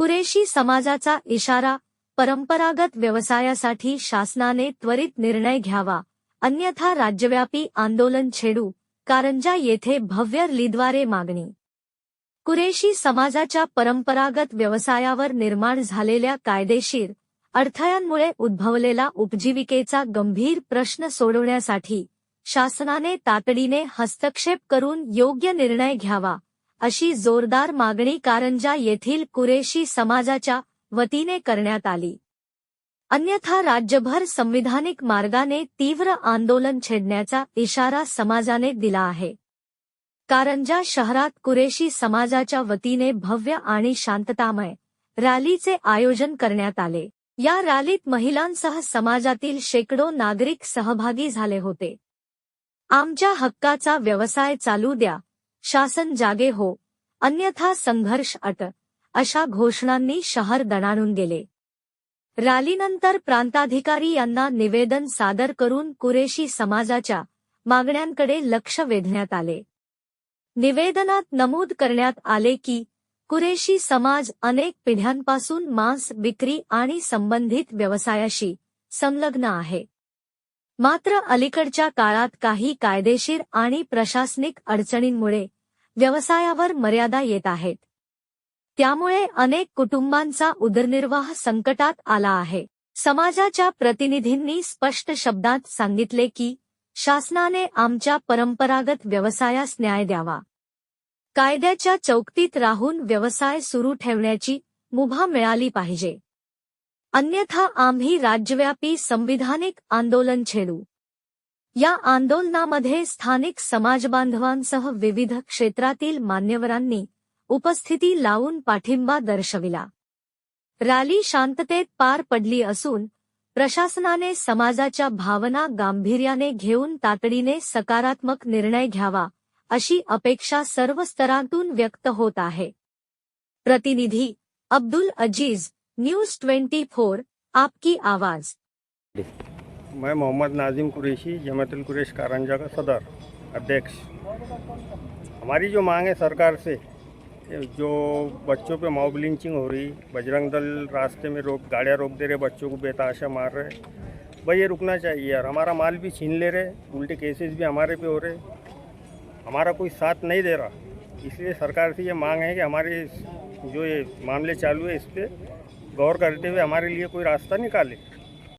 कुरेशी समाजाचा इशारा परंपरागत व्यवसायासाठी शासनाने त्वरित निर्णय घ्यावा. अन्यथा राज्यव्यापी आंदोलन छेडू कारंजा येथे भव्य लीद्वारे मागणी. कुरेशी समाजाच्या परंपरागत व्यवसायावर निर्माण झालेल्या कायदेशीर अडथळ्यांमुळे उद्भवलेला उपजीविकेचा गंभीर प्रश्न सोडवण्यासाठी शासनाने तातडीने हस्तक्षेप करून योग्य निर्णय घ्यावा. अशी जोरदार मागणी कारंजा येथील कुरेशी समाजाच्या वतीने करण्यात आली. अन्यथा राज्यभर संविधानिक मार्गाने तीव्र आंदोलन छेडण्याचा इशारा समाजाने दिला आहे. कारंजा शहरात कुरेशी समाजाच्या वतीने भव्य आणि शांततामय रॅलीचे आयोजन करण्यात आले. या रॅलीत महिलांसह समाजातील शेकडो नागरिक सहभागी झाले होते. आमच्या हक्काचा व्यवसाय चालू द्या. शासन जागे हो. अन्यथा संघर्ष अट. अशा घोषणांनी शहर दणाणून गेले. रॅलीनंतर प्रांताधिकारी यांना निवेदन सादर करून कुरेशी समाजाच्या मागण्यांकडे लक्ष वेधण्यात आले. निवेदनात नमूद करण्यात आले की कुरेशी समाज अनेक पिढ्यांपासून मांस विक्री आणि संबंधित व्यवसायाशी संलग्न आहे. मात्र अलीकडच्या काळात काही कायदेशीर आणि प्रशासनिक अडचणींमुळे व्यवसायावर मर्यादा येत आहेत. त्यामुळे अनेक कुटुंबांचा उदरनिर्वाह संकटात आला आहे. समाजाच्या प्रतिनिधींनी स्पष्ट शब्दात सांगितले की शासनाने आमच्या परंपरागत व्यवसायास न्याय द्यावा. कायद्याच्या चौकटीत राहून व्यवसाय सुरू ठेवण्याची मुभा मिळाली पाहिजे. अन्यथा आम्ही राज्यव्यापी संविधानिक आंदोलन छेडू. या आंदोलनामध्ये स्थानिक समाजबांधवांसह विविध क्षेत्रातील मान्यवरांनी उपस्थिती लावून पाठिंबा दर्शविला. रॅली शांततेत पार पडली असून प्रशासनाने समाजाच्या भावना गांभीर्याने घेऊन तातडीने सकारात्मक निर्णय घ्यावा अशी अपेक्षा सर्व स्तरातून व्यक्त होत आहे. प्रतिनिधी Abdul Aziz news twenty four, आपकी आवाज़। मैं मोहम्मद नाजिम कुरेशी जमातुल कुरेश कारंजा का सदर, अध्यक्ष। हमारी जो मांग है सरकार से जो बच्चों पे मॉब लिंचिंग हो रही, बजरंग दल रास्ते में रोक, गाड़ियाँ रोक दे रहे, बच्चों को बेताशा मार रहे, भाई ये रुकना चाहिए यार। हमारा माल भी छीन ले रहे, उल्टे केसेस भी हमारे पे हो रहे। हमारा कोई साथ नहीं दे रहा। इसलिए सरकार से ये मांग है कि हमारे जो ये मामले चालू है इस पर गौर करते हुए हमारे लिए कोई रास्ता निकाले।